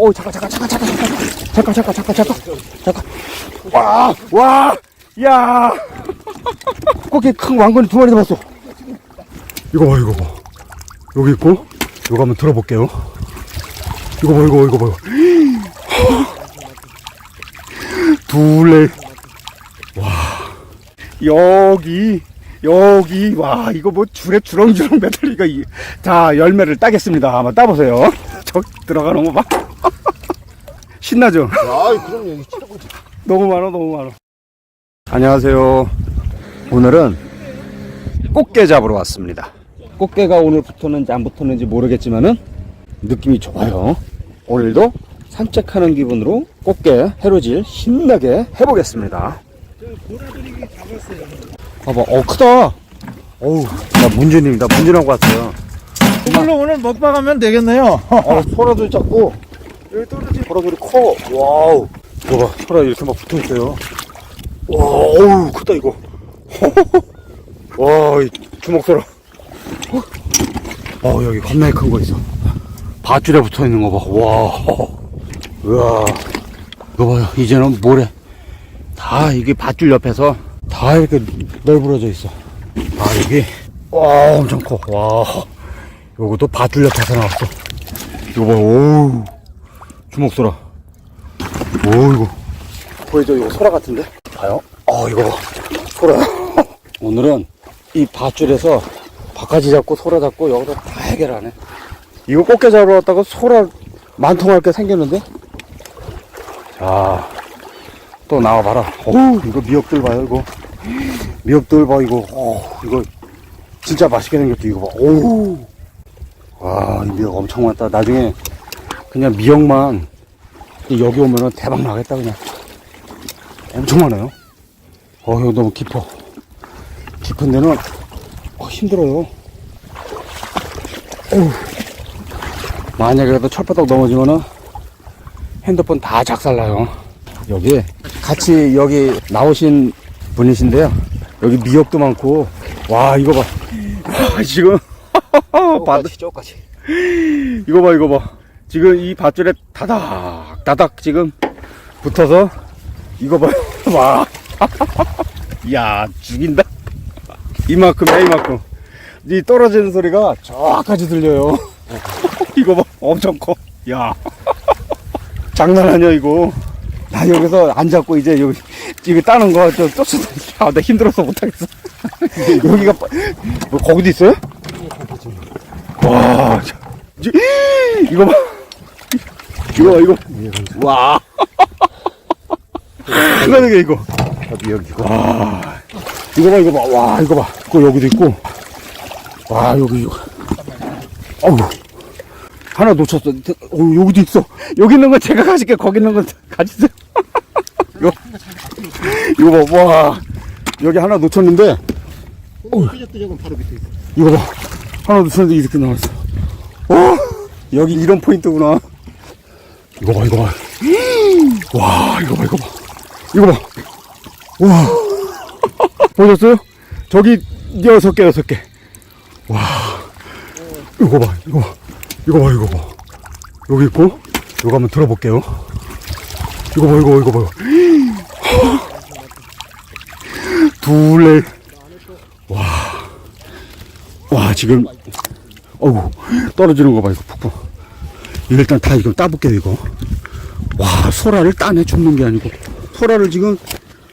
오, 잠깐, 잠깐, 잠깐, 잠깐, 잠깐, 잠깐, 잠깐, 잠깐, 잠깐. 와, 와, 야. 거기 큰 왕건이 두 마리 잡았어. 이거 봐, 이거 봐. 여기 있고, 이거 한번 들어볼게요. 이거 봐, 이거, 이거 봐. 둘레. 와. 여기, 여기, 와, 이거 뭐 줄에 주렁주렁 매달리가, 이- 자, 열매를 따겠습니다. 한번 따보세요. 저 들어가는 거 봐. 신나죠? 아, 그럼 여기. 너무 많아, 너무 많아. 안녕하세요. 오늘은 꽃게 잡으러 왔습니다. 꽃게가 오늘 붙었는지 안 붙었는지 모르겠지만은 느낌이 좋아요. 오늘도 산책하는 기분으로 꽃게 해루질 신나게 해보겠습니다. 봐봐, 어 크다. 어우, 나 문준입니다. 문준하고 왔어요. 그걸로 오늘 먹방하면 되겠네요. 어, 소라도 작고 여기 떨어진 소라들이 커. 와우. 이거 봐, 소라 이렇게 막 붙어 있어요. 와, 어우, 크다 이거. 와, 이 주먹 소라. 어, 여기 겁나게 큰 거 있어. 밧줄에 붙어 있는 거 봐. 와, 우와. 이거 봐요. 이제는 모래 다 이게 밧줄 옆에서 다 이렇게 널브러져 있어. 아, 여기 와, 엄청 커. 와. 요것도 밧줄 옆에서 나왔어. 이거 봐, 오우. 주먹 소라. 오, 이거. 보이죠? 이거 소라 같은데? 봐요. 어, 이거 봐. 소라. 오늘은 이 밧줄에서 바가지 잡고 소라 잡고 여기서 다 해결하네. 이거 꽃게 잡으러 왔다가 소라 만통할 게 생겼는데? 자, 또 나와봐라. 어우, 이거 미역들 봐요, 이거. 미역들 봐, 이거. 어, 이거 진짜 맛있게 생겼죠, 이거 봐. 오우. 와, 이 미역 엄청 많다. 나중에 그냥 미역만 여기 오면은 대박 나겠다, 그냥. 엄청 많아요. 어, 이거 너무 깊어. 깊은 데는 어, 힘들어요. 어우. 만약에라도 철바닥 넘어지면은 핸드폰 다 작살나요. 여기 같이 여기 나오신 분이신데요. 여기 미역도 많고, 와, 이거 봐. 와, 지금. 바다, 쪼까지. 이거 봐, 이거 봐. 지금 이 밧줄에 다닥, 다닥 지금 붙어서, 이거 봐. 와. 야, 죽인다. 이만큼이야, 이만큼. 이 떨어지는 소리가 저까지 들려요. 이거 봐, 엄청 커. 야. 장난 아니야, 이거. 나 여기서 안 잡고 이제 여기, 이거 따는 거, 저, 쫓아다 아, 나 힘들어서 못하겠어. 여기가, 빠- 뭐, 거기도 있어요? 와, 저- 저- 이거 봐. 이거 봐, 이거. 와. 큰거 이거. 아, 미역 이거. 와. 이거 봐, 이거 봐. 와, 이거 봐. 또 여기도 있고. 와, 여기, 이거. 어우. 하나 놓쳤어. 어, 여기도 있어. 여기 있는 건 제가 가질게. 거기 있는 건 가지세요. 이거, 이거 봐, 와. 여기 하나 놓쳤는데, 삐졌던 바로 밑에 있어. 이거 봐. 하나 놓쳤는데 이렇게 나왔어. 어? 여기 이런 포인트구나. 이거 봐, 이거 봐. 와, 이거 봐, 이거 봐. 이거 봐. 와. 보셨어요? 저기 여섯 개, 여섯 개. 와. 이거 봐, 이거 봐. 이거 봐, 이거 봐. 여기 있고, 이거 한번 들어볼게요. 이거 봐, 이거, 이거 봐. 둘레. 와, 지금, 어우, 떨어지는 거 봐, 이거 푹푹. 일단 다 이거 따볼게요, 이거. 와, 소라를 따내 죽는 게 아니고, 소라를 지금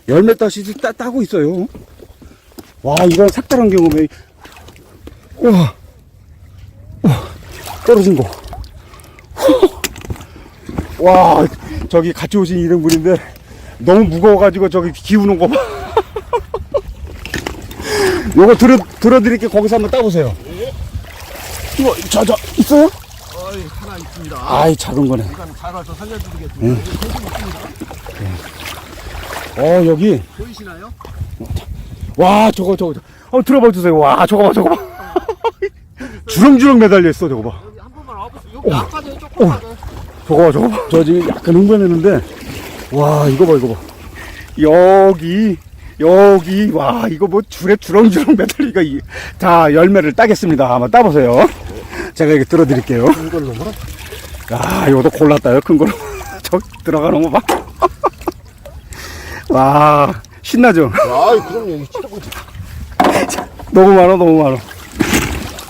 열매 따시 따, 따고 있어요. 와, 이건 색다른 경험에, 우와, 우와, 떨어진 거. 와, 저기 같이 오신 이름분인데, 너무 무거워가지고 저기 기우는 거 봐. 요거 들어, 들어드릴게 거기서 한번 따보세요. 이거, 저, 저, 있어요? 어이, 하나 있습니다. 아이, 작은 거네. 잘 와서 살려드리겠습니다. 어, 여기. 보이시나요? 와, 저거, 저거. 한번 들어봐 주세요. 와, 저거 봐, 저거 봐. 주렁주렁 매달려 있어, 저거 봐. 여기 한 번만 와보세요. 여기 아까도 조금 하고. 저거 봐, 저거 봐. 저 지금 약간 흥분했는데. 와, 이거 봐, 이거 봐. 여기, 여기, 와, 이거 뭐 줄에 주렁주렁 매달리가, 이- 자, 열매를 따겠습니다. 한번 따보세요. 제가 이렇게 들어드릴게요. 이걸로 뭐라? 야, 이것도 골랐다요, 큰 거로. 저 들어가는 거 봐. 와, 신나죠? 아이 그럼요 이 최고 너무 많아, 너무 많아.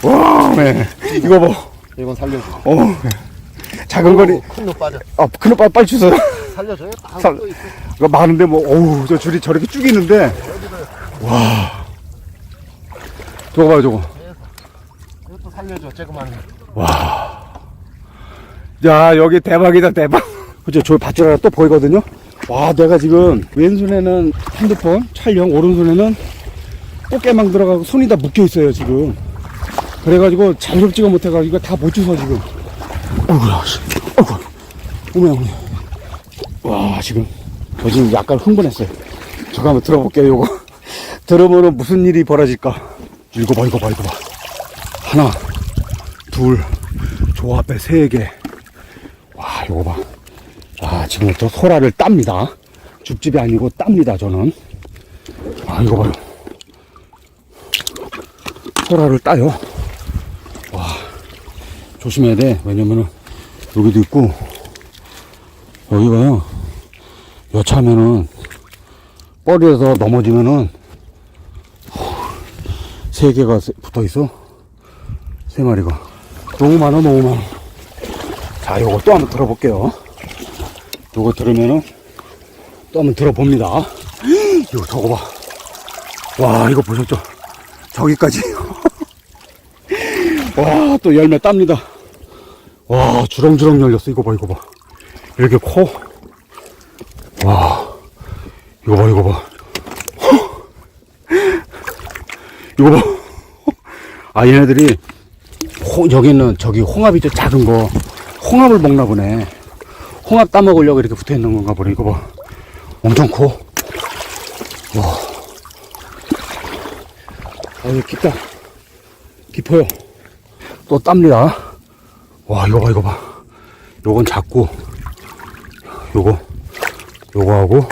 와, 네. 이거 봐. 이건 살려줘 어, 네. 작은 거리. 큰놈 빠져 아, 큰오 빨리, 빨리 주세요. 살려줘요 다 살- 또 있어 이거 많은데 뭐, 어우, 저 줄이 저렇게 쭉 있는데. 와. 저거 봐요, 저거. 살려줘 쬐그만 야, 여기 대박이다, 대박. 그죠? 저 밧줄 하나 또 보이거든요? 와, 내가 지금 왼손에는 핸드폰 촬영, 오른손에는 꽃게망 들어가고 손이 다 묶여 있어요, 지금. 그래가지고 자유롭지가 못해가지고 다못 주워, 지금. 어이구야, 씨. 어이구. 어머야, 어머야. 와, 지금. 저 지금 약간 흥분했어요. 저거 한번 들어볼게요, 요거. 들으면은 무슨 일이 벌어질까. 이거 봐, 이거 봐, 이거 봐. 하나, 둘, 조 앞에 세 개. 와, 요거 봐. 아, 지금부터 소라를 땁니다. 죽집이 아니고 땁니다, 저는. 아, 이거 봐요. 소라를 따요. 와, 조심해야 돼. 왜냐면은, 여기도 있고, 여기가요, 여차하면은, 뻘이에서 넘어지면은, 세 개가 붙어 있어. 세 마리가. 너무 많아, 너무 많아. 자, 또 한번 들어볼게요. 요거 들으면은 또 한번 들어봅니다. 이거 저거 봐. 와, 이거 보셨죠? 저기까지. 와, 또 열매 땁니다. 와, 주렁주렁 열렸어. 이거 봐, 이거 봐. 이렇게 커. 와, 이거 봐, 이거 봐. 이거 봐. 아, 얘네들이 호, 여기는 저기 홍합이죠 작은 거. 홍합을 먹나 보네. 홍합 따먹으려고 이렇게 붙어있는 건가 보네 이거 봐. 엄청 커. 와. 아 이거 깊다. 깊어요. 또 땁니다. 와 이거 봐 이거 봐. 요건 작고 요거 요거 하고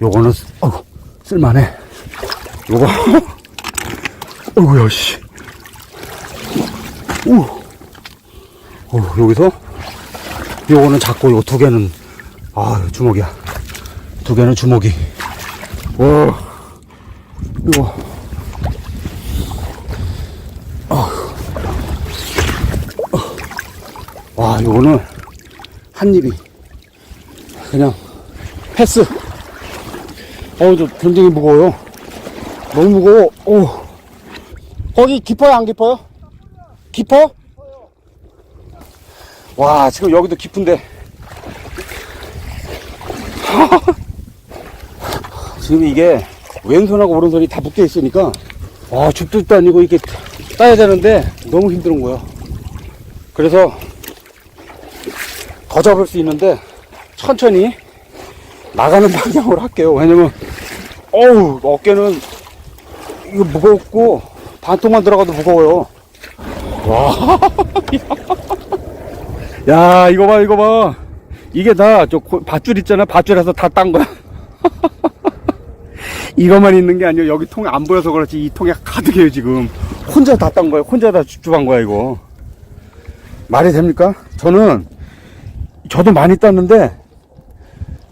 요거는 쓰- 어이구 쓸만해. 요거. 어이구야 씨 오. 어, 여기서 요거는 작고 요 두 개는 아 주먹이야. 두 개는 주먹이. 와 이거 아. 와 요거는 한 입이 그냥 패스. 어우 저 굉장히 무거워요. 너무 무거워. 오. 거기 깊어요 안 깊어요? 깊어? 와, 지금 여기도 깊은데. 지금 이게 왼손하고 오른손이 다 묶여 있으니까, 와, 죽도 아니고 이렇게 따야 되는데 너무 힘든 거야. 그래서 더 잡을 수 있는데 천천히 나가는 방향으로 할게요. 왜냐면, 어우, 어깨는 이거 무겁고 반통만 들어가도 무거워요. 와. 야, 이거 봐, 이거 봐. 이게 다, 저, 고- 밧줄 있잖아. 밧줄에서 다 딴 거야. 이거만 있는 게 아니고, 여기 통에 안 보여서 그렇지. 이 통에 가득해요, 지금. 혼자 다 딴 거야. 혼자 다 집중한 거야, 이거. 말이 됩니까? 저는, 저도 많이 땄는데,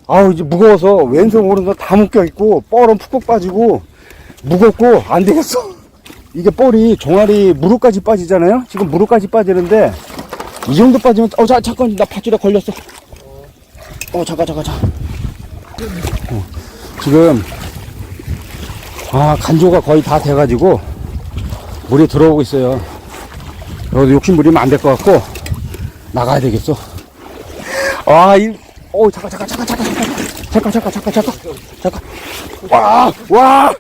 아우, 이제 무거워서 왼손, 오른손 다 묶여 있고, 뻘은 푹푹 빠지고, 무겁고, 안 되겠어. 이게 뻘이 종아리 무릎까지 빠지잖아요. 지금 무릎까지 빠지는데 이 정도 빠지면 어 자, 잠깐 나 밧줄에 걸렸어. 어 잠깐 잠깐 잠깐. 어, 지금 아 간조가 거의 다 돼가지고 물이 들어오고 있어요. 여기 욕심 부리면 안 될 것 같고 나가야 되겠어. 아이 어 잠깐 잠깐 잠깐 잠깐 잠깐 잠깐 잠깐 잠깐 잠깐 잠깐 와와야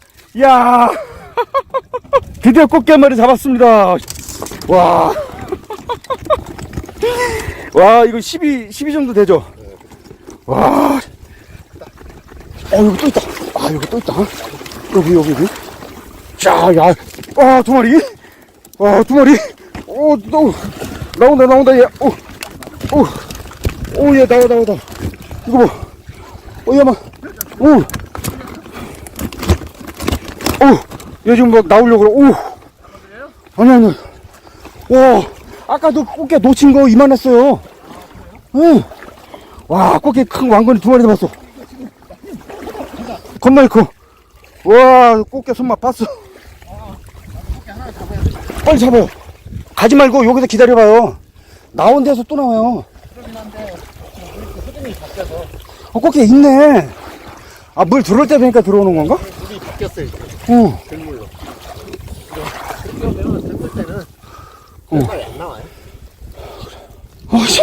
드디어 꽃게마리 잡았습니다. 와. 와, 이거 12, 12 정도 되죠? 와. 어, 여기 또 있다. 아, 여기 또 있다. 여기, 여기, 여기. 자, 야. 와, 두 마리. 와, 두 마리. 오, 또, 나온다, 나온다, 얘. 오, 오, 오, 얘, 나와, 나와. 이거 봐. 어, 얘 막, 오. 오, 얘 지금 막 나오려고 그래. 오. 아니, 아니. 와, 아까도 꽃게 놓친 거 이만했어요. 응. 와, 꽃게 큰 왕건이 두 마리 잡았어. 겁나 커. 와, 꽃게 손맛 봤어. 빨리 잡아요. 가지 말고 여기서 기다려봐요. 나온 데서 또 나와요. 어, 꽃게 있네. 아, 물 들어올 때 되니까 들어오는 건가? 물이 바뀌었어요. 이제. 응. 들물로. 그러면 들물 때는 안 나와요. 어, 씨.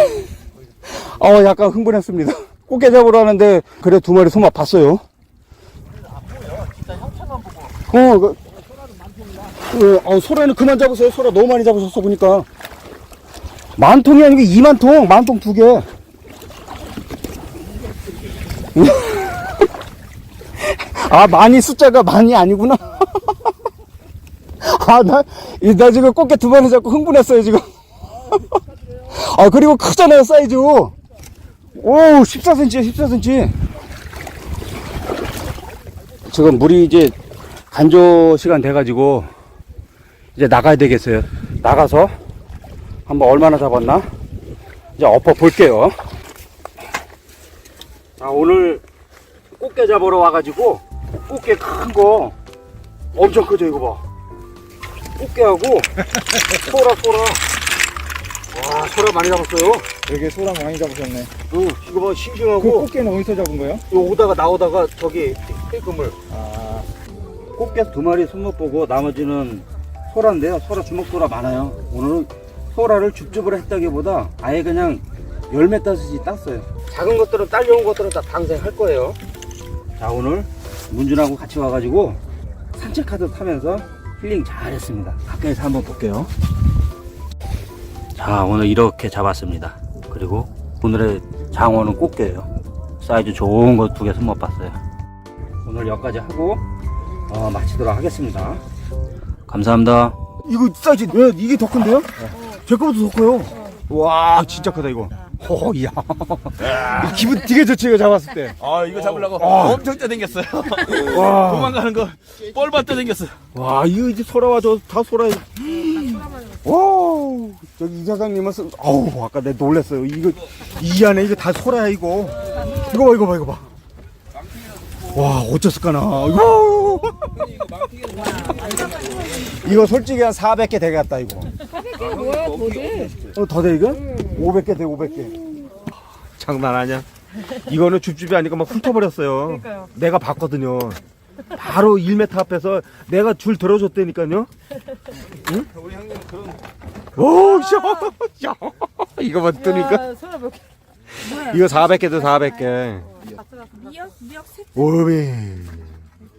어, 약간 흥분했습니다. 꽃게 잡으러 하는데, 그래 두 마리 손맛 봤어요. 진짜 형체만 보고 어, 그, 어, 어, 소라는 그만 잡으세요. 소라 너무 많이 잡으셨어, 보니까. 만 통이 아니고 2만 통, 만 통 두 개. 아, 많이 숫자가 많이 아니구나. 아, 나, 지금 꽃게 두 마리 잡고 흥분했어요, 지금. 아, 그리고 크잖아요, 사이즈. 오, 14cm야, 14cm. 지금 물이 이제 간조 시간 돼가지고 이제 나가야 되겠어요. 나가서 한번 얼마나 잡았나 이제 엎어 볼게요. 자 오늘 꽃게 잡으러 와가지고 꽃게 큰 거 엄청 크죠 이거 봐. 꽃게하고 소라 소라. 와 소라 많이 잡았어요. 여기 소랑 많이 잡으셨네. 응, 이거 봐 그 싱싱하고 꽃게는 어디서 잡은 거예요? 요 오다가 나오다가 저기 삐끔을 아, 꽃게 두 마리 손목 보고 나머지는 소라인데요. 소라 주먹 소라 많아요. 오늘은 소라를 줍줍을 했다기보다 아예 그냥 열매 따듯이 땄어요. 작은 것들은 딸려온 것들은 다 방생할 거예요. 자 오늘 문준하고 같이 와가지고 산책하듯 하면서 힐링 잘했습니다. 가까이서 한번 볼게요. 자 오늘 이렇게 잡았습니다. 그리고 오늘의 장어는 꽃게예요. 사이즈 좋은 거 두 개 손 못 봤어요. 오늘 여기까지 하고 어, 마치도록 하겠습니다. 감사합니다. 이거 사이즈 왜 이게 더 큰데요? 제 거보다 더 커요. 와, 진짜 크다 이거. 오, 야. 기분 되게 좋지 이거 잡았을 때. 아 이거 잡으려고 엄청 떠댕겼어요 와, 도망가는 거 뻘밭 떠댕겼어요 와 이거 이제 소라와 저 다 소라. 와, 저기 이 사장님은 쓰- 어우 아까 내가 놀랬어요. 이거 이 안에 이거 다 소라야 이거. 이거 봐 이거 봐 이거 봐. 와 어쩌을까나 이거 이거 솔직히 한 400개 되겠다 이거 뭐야 도대? 어, 더 돼, 이거? 500개 돼, 500개. 장난 아니야. 이거는 줍줍이 아니고 막 훑어버렸어요. 그러니까요. 내가 봤거든요. 바로 1m 앞에서 내가 줄 들어줬다니까요. 응? 오, 야, 야, 이거 봤더니까. 야, 소라 몇 개? 이거 400개 돼, 400개. 미역 미역 새. 오메.